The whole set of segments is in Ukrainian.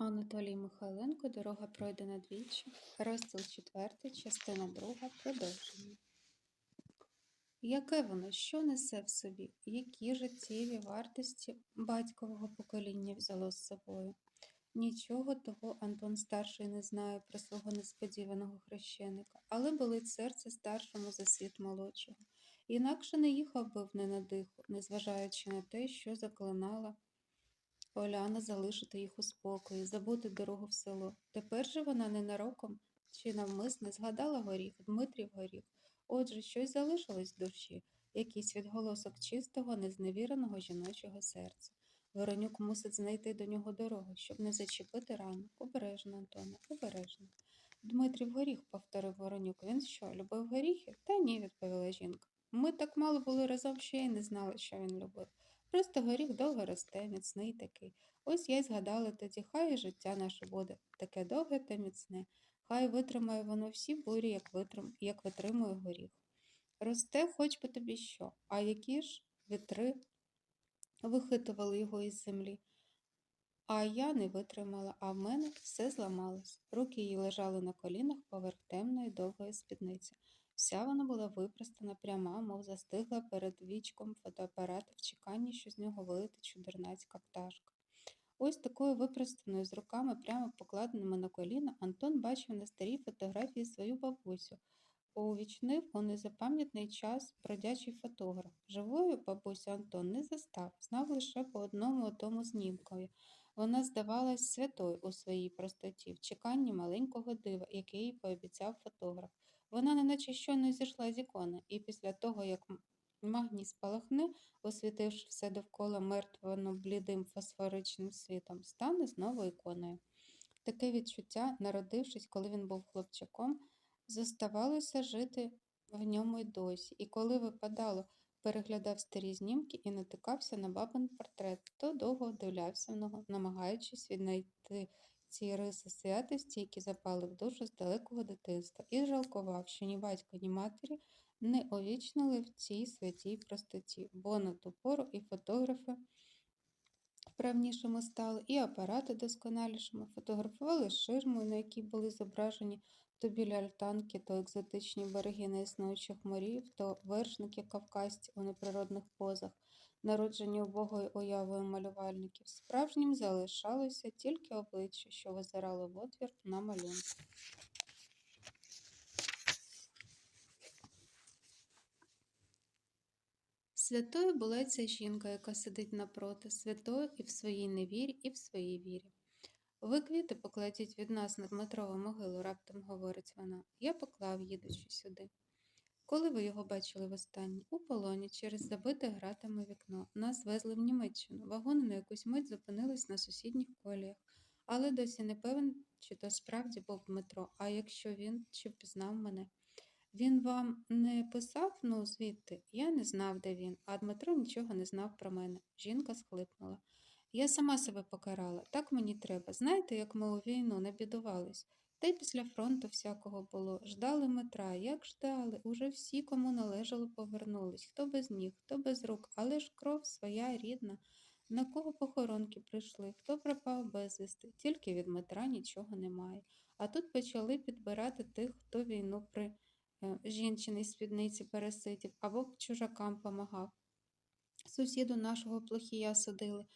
Анатолій Михайленко Дорога пройдена двічі. Розділ 4, частина 2. Продовження. Яке воно, що несе в собі? Які життєві вартості батькового покоління взяло з собою? Нічого того Антон старший не знає про свого несподіваного хрещеника, але болить серце старшому за світ молодшого. Інакше не їхав би в ненадиху, незважаючи на те, що заклинала Оляна залишити їх у спокої, забути дорогу в село. Тепер же вона ненароком чи навмисне згадала горіх, Дмитрів горіх. Отже, щось залишилось в душі, якийсь відголосок чистого, незневіреного жіночого серця. Воронюк мусить знайти до нього дорогу, щоб не зачепити рану. Обережно, Антоне, обережно. Дмитрів горіх, повторив Воронюк. Він що, любив горіхи? Та ні, відповіла жінка. Ми так мало були разом, що я й не знала, що він любив. Просто горіх довго росте, міцний такий. Ось я й згадала тоді, хай життя наше буде таке довге та міцне. Хай витримає воно всі бурі, як, витрим... як витримує горіх. Росте хоч би тобі що, а які ж вітри вихитували його із землі. А я не витримала, а в мене все зламалось. Руки її лежали на колінах поверх темної довгої спідниці. Вся вона була випростана пряма, мов застигла перед вічком фотоапарата в чеканні, що з нього вилетить чудернацька пташка. Ось такою випростаною з руками, прямо покладеними на коліна, Антон бачив на старій фотографії свою бабусю. Увічнив у незапам'ятний час бродячий фотограф. Живою бабусю Антон не застав, знав лише по одному тому знімкові. Вона здавалась святою у своїй простоті, в чеканні маленького дива, яке їй пообіцяв фотограф. Вона неначе щойно зійшла з ікони, і після того, як магній спалахне, освітивши все довкола мертвено блідим фосфоричним світом, стане знову іконою. Таке відчуття, народившись, коли він був хлопчаком, зоставалося жити в ньому й досі, і коли випадало, переглядав старі знімки і натикався на бабин портрет, то довго вдивлявся в нього, намагаючись віднайти ці риси святості, які запали в душу з далекого дитинства, і жалкував, що ні батько, ні матері не овічнили в цій святій простоті, бо на ту пору і фотографи вправнішими стали, і апарати досконалішими, фотографували ширмою, на якій були зображені то біля альтанки, то екзотичні береги неіснуючих морів, то вершники кавказці у неприродних позах, народжені убогою уявою малювальників. Справжнім залишалося тільки обличчя, що визирало в отвір на малюнку. Святою була ця жінка, яка сидить напроти, святою і в своїй невірі, і в своїй вірі. Ви квіти покладіть від нас на Дмитрову могилу, раптом говорить вона. Я поклав, їдучи сюди. Коли ви його бачили востаннє? У полоні через забите гратами вікно. Нас везли в Німеччину. Вагони на якусь мить зупинились на сусідніх коліях, але досі не певен, чи то справді був Дмитро, а якщо він чи впізнав мене. Він вам не писав, ну, звідти? Я не знав, де він, а Дмитро нічого не знав про мене. Жінка схлипнула. Я сама себе покарала, так мені треба. Знаєте, як ми у війну не бідувались? Та й після фронту всякого було. Ждали метра, як ждали, уже всі, кому належало, повернулись. Хто без ніг, хто без рук, але ж кров своя рідна. На кого похоронки прийшли, хто пропав безвісти, тільки від метра нічого немає. А тут почали підбирати тих, хто війну при е, жінчиній спідниці пересидів або чужакам помагав. Сусіду нашого плохія судили.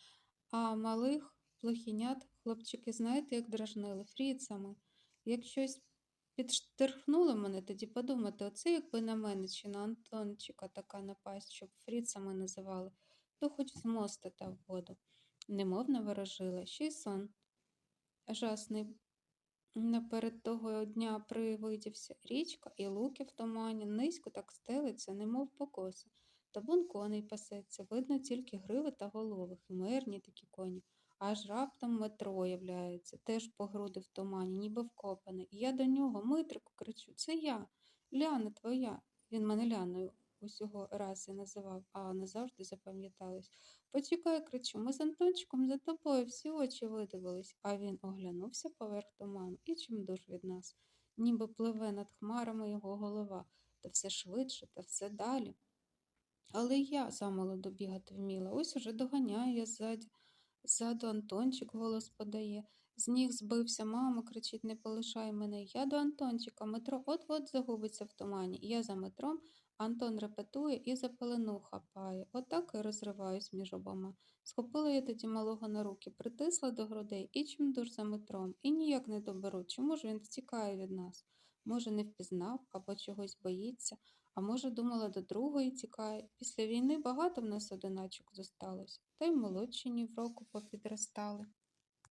А малих плохінят хлопчики, знаєте, як дражнили фріцами. Як щось підштирхнуло мене, тоді подумати, оце якби на мене чи на Антончика така напасть, щоб фріцами називали, то хоч з моста та в воду. Немов наворожила, ще й сон. Жасний наперед того дня привидівся річка і луки в тумані, низько так стелиться, немов покоси. Табун коней пасеться, видно тільки гриви та голови, химерні такі коні. Аж раптом метро являється, теж по груди в тумані, ніби вкопане. І я до нього, Митрику, кричу Це я, Ляна твоя. Він мене Ляною усього рази називав, а назавжди запам'яталось. Почекай, кричу, ми з Антончиком за тобою всі очі видивились, а він оглянувся поверх туману і чимдуж від нас, ніби пливе над хмарами його голова, та все швидше, та все далі. Але я замолоду бігати вміла. Ось уже доганяю я ззаді. Ззаду Антончик голос подає. З ніг збився, мамо, кричить, не полишай мене. Я до Антончика, метро от-от загубиться в тумані. Я за метром, Антон репетує і за пелену хапає. Отак і розриваюсь між обома. Схопила я тоді малого на руки, притисла до грудей і чимдуж за метром. І ніяк не доберу, чому ж він втікає від нас? Може, не впізнав або чогось боїться, а може, думала, до другої тікає. Після війни багато в нас одиначок зосталось, та й молодші ні в року попідростали.